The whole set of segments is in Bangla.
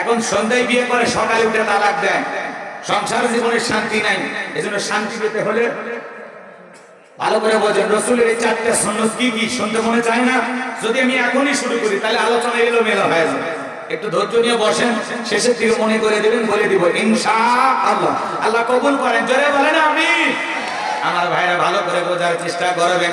এখন সন্ধ্যায় বিয়ে করে, সকালে উঠে তালাক দেন। সংসার জীবনের শান্তি নাই। এজন্য শান্তি পেতে হলে ভালো করে বোঝেন, রসুলের এই চারটে সন্ন্যত কি কি? শুনতে মনে চায় না? যদি আমি এখনই শুরু করি, তাহলে আলোচনা এলো মেলো হয়ে যাবে। একটু ধৈর্য নিয়ে বসেন, শেষের দিকে মনে করে দেবেন, বলে দিব ইনশা আল্লাহ আল্লাহ কবুল করেন, জোরে বলেন আমি আমার ভাইরা ভালো করে বোঝার চেষ্টা করবেন।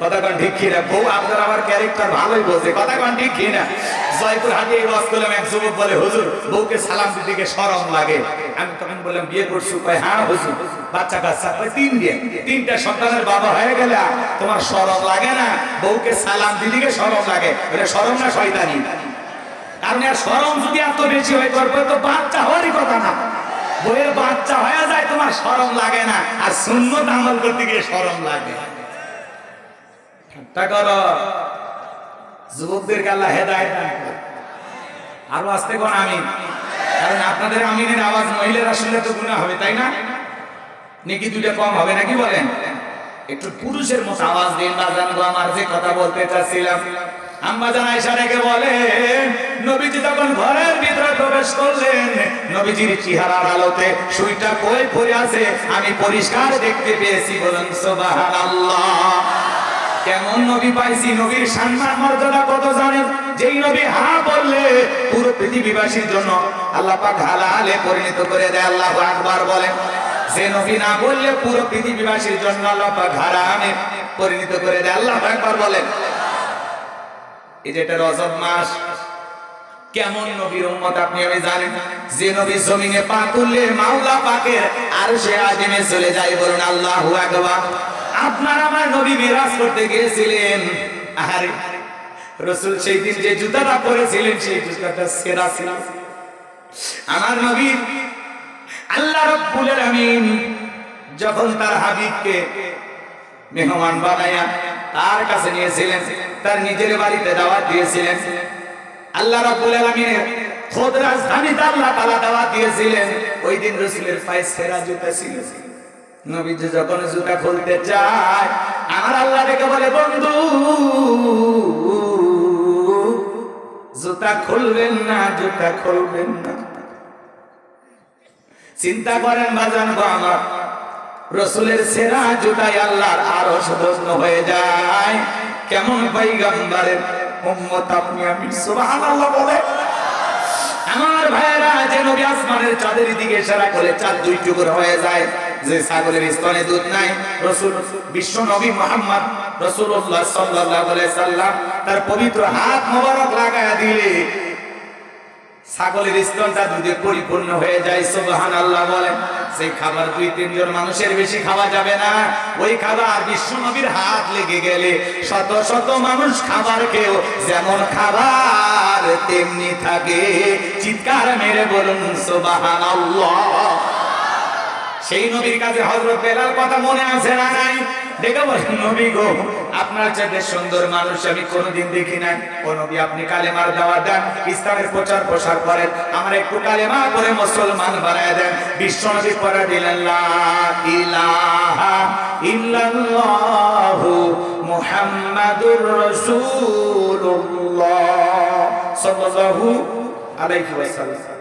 কথা ঠিক কিনা? বউ, আপনার আমার ক্যারেক্টার ভালোই বোঝে কথা ঠিক কিনা? জয়পুর ওয়াজ করলাম এক যুবক বলে, হুজুর, বউকে সালাম গিয়ে শরম লাগে। আমি তখন বললাম, বিয়ে করছ? কয় হ্যাঁ হুজুর। বাচ্চা কাচ্চা তিন দিয়ে তিনটা সন্তানের বাবা হয়ে তোমার শরম লাগে না? বউকে সালাম গিয়ে শরম লাগে। শরম না শয়তানি? কারণ আর শরম যদি এত বেশি হয়ে তারপরে তো বাচ্চা হওয়ারই কথা না। বইয়ের বাচ্চা হয়ে যায়, তোমার শরম লাগে না। আর শূন্য আমল করতে গিয়ে সরম লাগে। পুরুষের মতো আওয়াজ দিন বা জানব আমার যে কথা বলতে চাচ্ছিলাম। আম্মা নবীজি ঘরের ভিতরে প্রবেশ করলেন, নবীজির সুইটা কই পড়ে আছে, আমি পরিষ্কার দেখতে পেয়েছি বলুন, সুবহানাল্লাহ। কেমন নবী পাইছি? নবীর সম্মান, মর্যাদা কত জানেন? যেই নবী হা বললে পুরো পৃথিবীবাসীর জন্য আল্লাহ পাক হালালে পরিণত করে দেয়, আল্লাহ আকবার বলেন। যে নবী না বললে পুরো পৃথিবীবাসীর জন্য আল্লাহ পাক হারামে পরিণত করে দেয়, আল্লাহ একবার বলেন। এই যে এটা রজব মাস, কেমন নবীর উম্মত আপনি আমি জানেন? যে নবী জমিনে পা তুললে মাওলা পাকের আর সে আদিমে চলে যায় বলুন, আল্লাহু আকবার। আপনার আমার নবী মিরাজ করতে গিয়েছিলেন। আরে রসুল সেই দিন যে জুতাটা পরেছিলেন, সেই জুতাটা সেরা ছিল। আমার নবী আল্লাহ রব্বুল আলামিন যখন তার হাবিবকে মেহমান বানায়া তার কাছে নিয়েছিলেন, তার নিজের বাড়িতে দাওয়াত দিয়েছিলেন, আল্লাহ রাব্বুল আলামিনের খোদ রাজধানীতে আল্লাহ তাআলা দাওয়াত দিয়েছিলেন। ওই দিন রাসূলের পায়ে সেরা জুতা ছিল। নবীজি যখন জুতা খুলতে চায়, আমার আল্লাহ ডেকে বলে, বন্ধু, জুতা খুলবেন না, জুতা খুলবেন না। চিন্তা করেন, বাজান গো আমার, রসুলের সেরা জুতাই আল্লাহর আরও সদস্য হয়ে যায়। কেমন ভাই পৈগম্বরের উম্মত আপনি আমি? সুবহানাল্লাহ বলে। আমার ভাইয়েরা, যে নবী চাঁদের দিকে ইশারা করে চাঁদ দুই টুকরো হয়ে যায়। যে ছাগলের স্তনে দুধ নাই, রসুল বিশ্ব নবী মোহাম্মদ রসুল্লাহ আলাইহি সাল্লাম তার পবিত্র হাত মোবারক লাগায়া দিলে ছাগলের স্তনটা দুধে পরিপূর্ণ হয়ে যায় সুবহান আল্লাহ বলেন, সেই খাবার দুই তিনজন মানুষের বেশি খাওয়া যাবে না। ওই খাবার বিশ্ব নবীর হাত লেগে গেলে শত শত মানুষ খাবার খেয়েও যেমন খাবার তেমনি থাকে। চিৎকার মেরে বলুন সুবহান সেই নবীর কাছে হজরত বেলাল কথা মনে আছে না নাই? দেখে বলেন, নবী গো, আপনার চাইতে সুন্দর মানুষ আমি কোনোদিন দেখি নাই। ও নবী, আপনি কালেমার দাওয়াত দেন ইসলামের প্রচার প্রসার করেন, আমার একটু কালেমা করে মুসলমান বানায় দেন। বিশ্ব নবী পড়া দিলেন ইলাহা ইল্লাল্লাহু মুহাম্মাদুর রাসূলুল্লাহ। সাল্লাল্লাহু আলাইহি ওয়াসাল্লাম।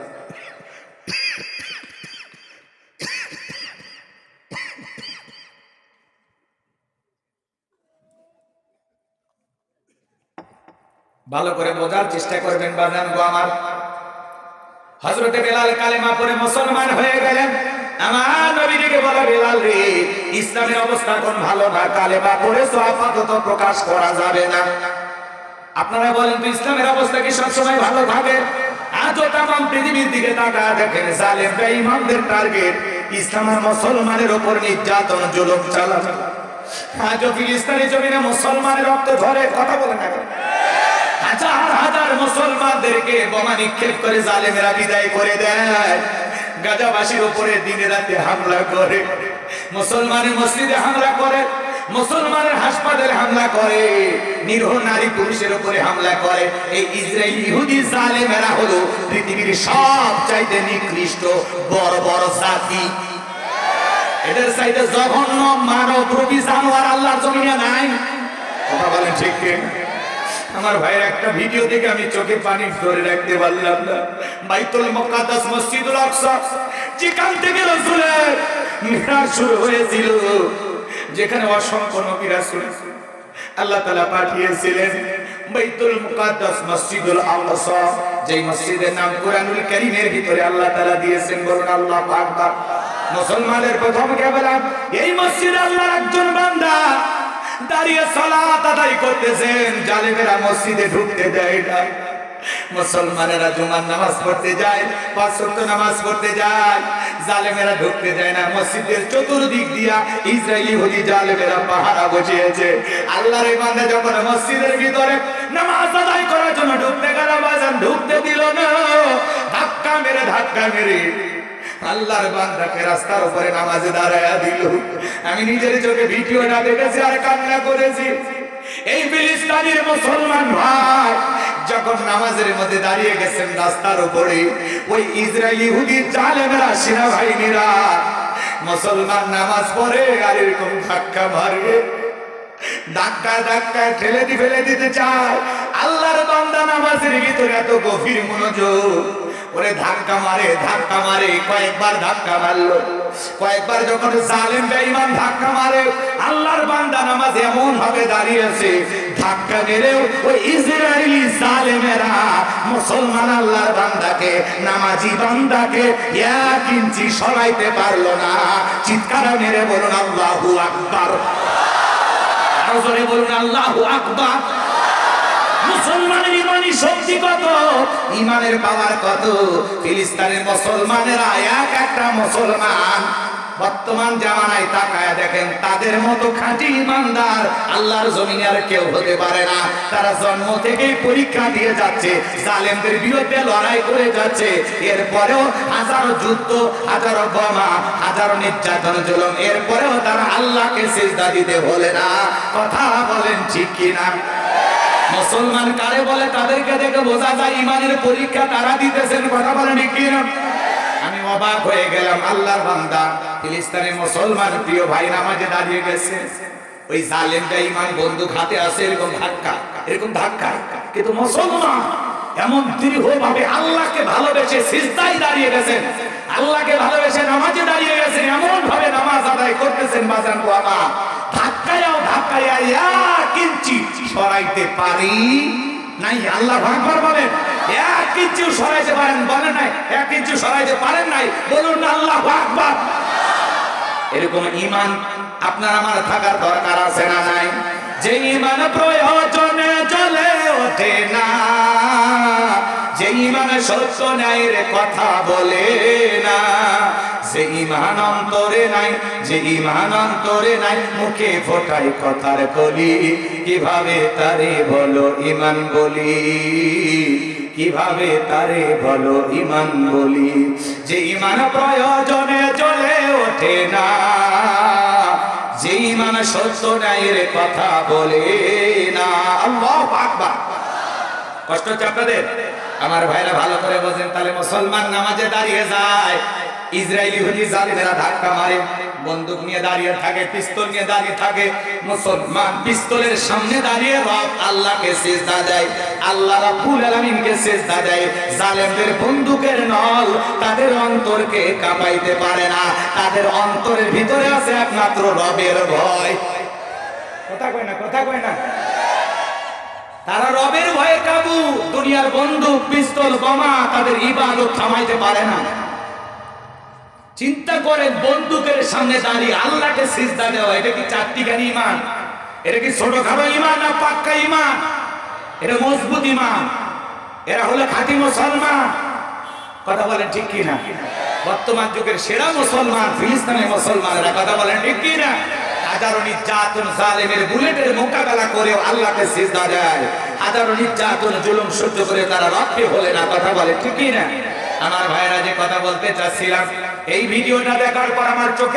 ভালো করে বোঝার চেষ্টা করবেন, বাজান গো আমার। হজরতে বেলাল কালেমা পরে মুসলমান হয়ে গেলেন। আপনারা বলেন তো, ইসলামের অবস্থা কি সবসময় ভালো থাকে? আজও তাম পৃথিবীর দিকে তাকায় দেখেন জালেম টার্গেট ইসলামের মুসলমানের উপর নির্যাতন, জুলুম চালানো। আজও ফিলিস্তিনি জমিনে মুসলমানের রক্ত ধরে কথা বলেন না। হাজার মুসলমানদেরকে বোমা নিক্ষেপ করে জালেমেরা বিদায় করে দেয়। গাজাবাসীর উপরে দিনে রাতে হামলা করে। মুসলমানের মসজিদে হামলা করে। মুসলমানের হাসপাতালে হামলা করে। নিরহ নারী পুরুষের উপরে হামলা করে। এই ইসরায়েল ইহুদি জালেমেরা হলো পৃথিবীর সব চাইতে নিকৃষ্ট বড় বড় জাতি। এদের চাইতে জঘন্য মানব রূপী জানোয়ার আল্লাহর জমিনে নাই। কথা বলেন ঠিক কি আমার ভাইয়ের একটা ভিডিও দেখে আমি চোখে পানি ধরে রাখতে পারলাম না। বাইতুল মুকাদ্দাস মসজিদুল আকসা, যেখান থেকে রাসূলের মিরাজ শুরু হয়েছিল, যেখানে অসংখ্য নবী রাসূল আল্লাহ তাআলা পাঠিয়েছিলেন। বাইতুল মুকাদ্দাস মসজিদুল আকসা, যেই মসজিদের নাম কোরআনুল কারীমের ভিতরে আল্লাহ তাআলা দিয়েছেন বলুন আল্লাহু আকবার। মুসলমানের প্রথম কেবলা এই মসজিদে আল্লাহর একজন বান্দা দাঁড়িয়ে সালাত আদায় করতেছেন। জালেমেরা মসজিদে ঢুকতে দেয় না। মুসলমানেরা জুমার নামাজ পড়তে যায়, পাঁচ ওয়াক্ত নামাজ পড়তে যায়। জালেমেরা ঢুকতে দেয় না। মসজিদের চতুর্দিক দিয়া ইসরায়েলি হলি জালেমেরা পাহারা বসিয়েছে। আল্লাহর বান্দা যখন মসজিদের ভিতরে নামাজ আদায় করার জন্য ঢুকতে গেল, বাজান ঢুকতে দিল না। ধাক্কা মেরে ধাক্কা মেরে আল্লাহর বান্দাকে রাস্তার উপরে নামাজে দাঁড়ায়া দিল। আমি নিজের চোখে ভিডিওটা দেখেছি আর কান্না করেছি। এই ফিলিস্তিনের মুসলমান ভাই যখন নামাজের মধ্যে দাঁড়িয়ে গেছেন রাস্তার উপরে, ওই জালেমেরা মুসলমান নামাজ পড়ে আর এরকম ধাক্কা মারে। ধাক্কা ধাক্কা ঠেলে দি ফেলে দিতে চায়, আল্লাহর বান্দা নামাজের ভিতরে এত গভীর মনোযোগ ওরে ধাক্কা মারে ধাক্কা মারে, কয়েকবার ধাক্কা মারলো। কয়েকবার যখন জালেম বেঈমান ধাক্কা মারে, আল্লাহর বান্দা নামাজ এমন ভাবে দাঁড়িয়েছে, ধাক্কা মেরেও ওই ইসরায়েলি জালেমেরা মুসলমান আল্লাহর বান্দাকে, নামাজি বান্দাকে এক ইঞ্চি সরাইতে পারল না। চিৎকার মেরে বলুন, আল্লাহু আকবার। আরও জোরে বলুন, আল্লাহু আকবার। মুসলমানের ইমানি শক্তি কত? ইমানের পাওয়ার কত? ফিলিস্তিনের মুসলমানেরা এক একটা মুসলমান। বর্তমান জামানায় তাকায় দেখেন, তাদের মতো খাঁটি ইমানদার আল্লাহর জমিনে আর কেউ হতে পারে না। তারা জন্ম থেকেই পরীক্ষা দিয়ে যাচ্ছে, জালেমদের বিরুদ্ধে লড়াই করে যাচ্ছে। এরপরেও হাজারো যুদ্ধ, হাজারো বোমা, হাজারো নির্যাতন জুলুম। এরপরেও তারা আল্লাহকে সিজদা দিতে বলে না। কথা বলেন ঠিক কিনা? মুসলমান কারে বলে তাদেরকে দেখে বোঝা যায় ইমানের পরীক্ষা তারা দিতেছেন, কথা বলেন কিনা? আমি অবাক হয়ে গেলাম, আল্লাহর বান্দা, ফিলিস্তিনের মুসলমান প্রিয় ভাই নামাজে দাঁড়িয়ে গেছে। ওই জালেমটা ইমান বন্দুক হাতে আছে, এরকম ধাক্কা এরকম ধাক্কা। কিন্তু মুসলমান এমন দৃঢ় ভাবে আল্লাহকে ভালোবেসে সিজদায় দাঁড়িয়ে গেছেন, আল্লাহকে ভালোবেসে নামাজে দাঁড়িয়ে গেছেন এমন ভাবে নামাজ আদায় করতেছেন, বাজান গো সরাইতে পারি? নাই আল্লাহ বলেন। এক ইঞ্চি সরাইতে পারেন, বলেন নাই। এক ইঞ্চি সরাইতে পারেন নাই, বলুন আল্লাহ এরকম ইমান আপনার আমার থাকার দরকার আছে না নাই? যে ইমান প্রয়োজনে চলে ওঠে না। যে ইমান সত্য ন্যায়ের কথা বলে না। যে ইমান অন্তরে নাই, যে ইমান অন্তরে নাই, মুখে ফোটাই কথার কলি। কীভাবে তারে বলো ইমান বলি? কীভাবে তারে বলো ইমান বলি? যে ইমান প্রয়োজনে চলে ওঠে না, যে ইমান সত্য ন্যায়ের কথা বলে না। আল্লাহ আকবার। কষ্ট হচ্ছে আমার ভাইরা ভালো করে বোঝেন, তাহলে মুসলমান নামাজে দাঁড়িয়ে যায়। ইসরায়েলি হুদি জালিমেরা ধাক্কা মারে, বন্দুক নিয়ে দাঁড়িয়ে থাকে, পিস্তল নিয়ে দাঁড়িয়ে থাকে, মুসলমান পিস্তলের সামনে দাঁড়িয়ে রব আল্লাহকে সিজদা দেয়, আল্লাহ রাব্বুল আলামিনকে সিজদা দেয়। জালেমদের বন্দুকের নল তাদের অন্তরকে কাঁপাইতে পারে না, তাদের অন্তরের ভিতরে আছে একমাত্র রবের ভয়। কথা কয় না, কথা কয় না। তারা রবের ভয়ে কাবু দুনিয়ার বন্দুক, পিস্তল, বোমা তাদের ইবাদত থামাইতে পারে না। চিন্তা করেন বন্দুকের সামনে দাঁড়িয়ে আল্লাহকে সিজদা দেওয়া, এটা কি চারটি চারটিখানি ইমান এটা কি ছোট ছোটখাটো ইমান না পাক্কা ইমান এটা মজবুত ইমান এরা হলো খাঁটি মুসলমান। কথা বলেন ঠিক কি না বর্তমান যুগের সেরা মুসলমান ফিলিস্তিনের মুসলমানেরা কথা বলেন ঠিক কি না হাজারো নির্যাতন জালেমের বুলেটের মোকাবেলা করেও আল্লাহকে সিজদা দেয়। হাজারো নির্যাতন জুলুম সহ্য করে তারা রক্ষে হলে না, কথা বলে ঠিক কি না আমার ভাইরা যে কথা বলতে চাচ্ছিলাম এই ভিডিওটা দেখার পর আমার চোখে